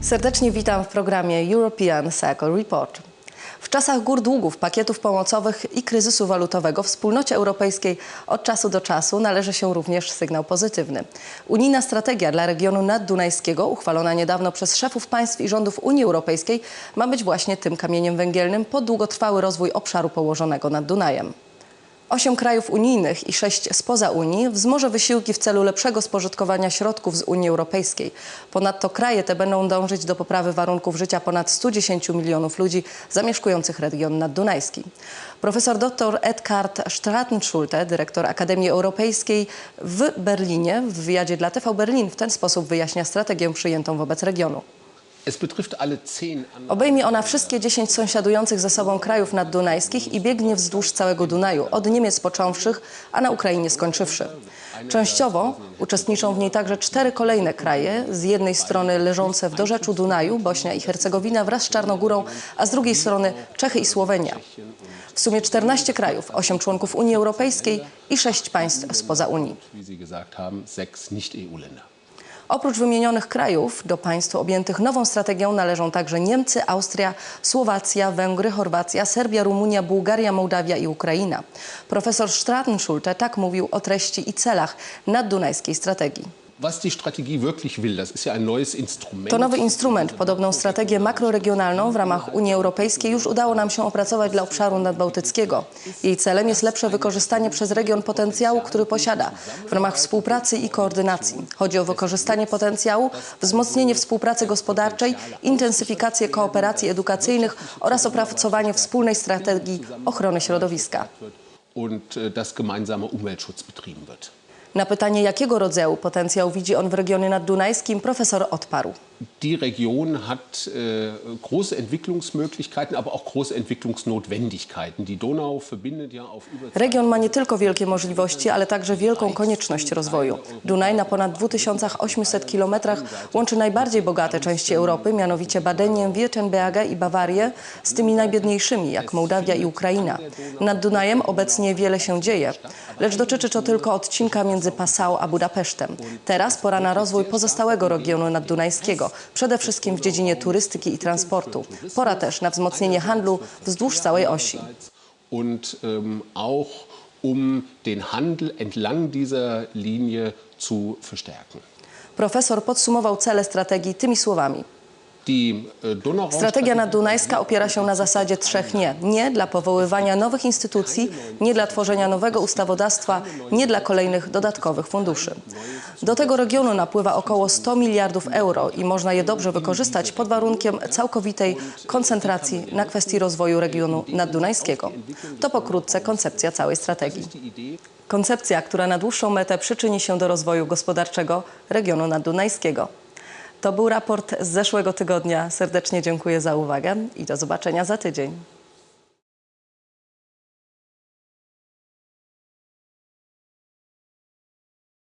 Serdecznie witam w programie European Cycle Report. W czasach gór długów, pakietów pomocowych i kryzysu walutowego wspólnocie europejskiej od czasu do czasu należy się również sygnał pozytywny. Unijna strategia dla regionu naddunajskiego, uchwalona niedawno przez szefów państw i rządów Unii Europejskiej, ma być właśnie tym kamieniem węgielnym pod długotrwały rozwój obszaru położonego nad Dunajem. Osiem krajów unijnych i sześć spoza Unii wzmoże wysiłki w celu lepszego spożytkowania środków z Unii Europejskiej. Ponadto kraje te będą dążyć do poprawy warunków życia ponad 110 milionów ludzi zamieszkujących region naddunajski. Profesor dr Edkard Stratenschulte, dyrektor Akademii Europejskiej w Berlinie, w wywiadzie dla TV Berlin w ten sposób wyjaśnia strategię przyjętą wobec regionu. Obejmie ona wszystkie 10 sąsiadujących ze sobą krajów naddunajskich i biegnie wzdłuż całego Dunaju, od Niemiec począwszych, a na Ukrainie skończywszy. Częściowo uczestniczą w niej także cztery kolejne kraje, z jednej strony leżące w dorzeczu Dunaju, Bośnia i Hercegowina wraz z Czarnogórą, a z drugiej strony Czechy i Słowenia. W sumie 14 krajów, 8 członków Unii Europejskiej i 6 państw spoza Unii. Oprócz wymienionych krajów, do państw objętych nową strategią należą także Niemcy, Austria, Słowacja, Węgry, Chorwacja, Serbia, Rumunia, Bułgaria, Mołdawia i Ukraina. Profesor Stratenschulte tak mówił o treści i celach naddunajskiej strategii. Das. To nowy instrument. Podobną strategię makroregionalną w ramach Unii Europejskiej już udało nam się opracować dla obszaru nadbałtyckiego. Jej celem jest lepsze wykorzystanie przez region potencjału, który posiada w ramach współpracy i koordynacji. Chodzi o wykorzystanie potencjału, wzmocnienie współpracy gospodarczej, intensyfikację kooperacji edukacyjnych oraz opracowanie wspólnej strategii ochrony środowiska. Und äh, dass gemeinsamer Umweltschutz betrieben wird. Na pytanie, jakiego rodzaju potencjał widzi on w regionie naddunajskim, profesor odparł. Die Region hat äh, große Entwicklungsmöglichkeiten, aber auch große Entwicklungsnotwendigkeiten. Die Donau verbindet ja auf über Region ma nie tylko wielkie możliwości, ale także wielką konieczność rozwoju. Dunaj na ponad 2800 kilometrach łączy najbardziej bogate części Europy, mianowicie Badenię, Württembergę i Bawarię, z tymi najbiedniejszymi, jak Mołdawia i Ukraina. Nad Dunajem obecnie wiele się dzieje, lecz dotyczy to tylko odcinka między Passau a Budapesztem. Teraz pora na rozwój pozostałego regionu naddunajskiego, przede wszystkim w dziedzinie turystyki i transportu. Pora też na wzmocnienie handlu wzdłuż całej osi. und ähm, auch um den Handel entlang dieser Linie zu verstärken. Profesor podsumował cele strategii tymi słowami. Donau Strategia naddunajska opiera się na zasadzie trzech nie. Nie dla powoływania nowych instytucji, nie dla tworzenia nowego ustawodawstwa, nie dla kolejnych dodatkowych funduszy. Do tego regionu napływa około 100 miliardów euro i można je dobrze wykorzystać pod warunkiem całkowitej koncentracji na kwestii rozwoju regionu naddunajskiego. To pokrótce koncepcja całej strategii. Koncepcja, która na dłuższą metę przyczyni się do rozwoju gospodarczego regionu naddunajskiego. To był raport z zeszłego tygodnia. Serdecznie dziękuję za uwagę i do zobaczenia za tydzień.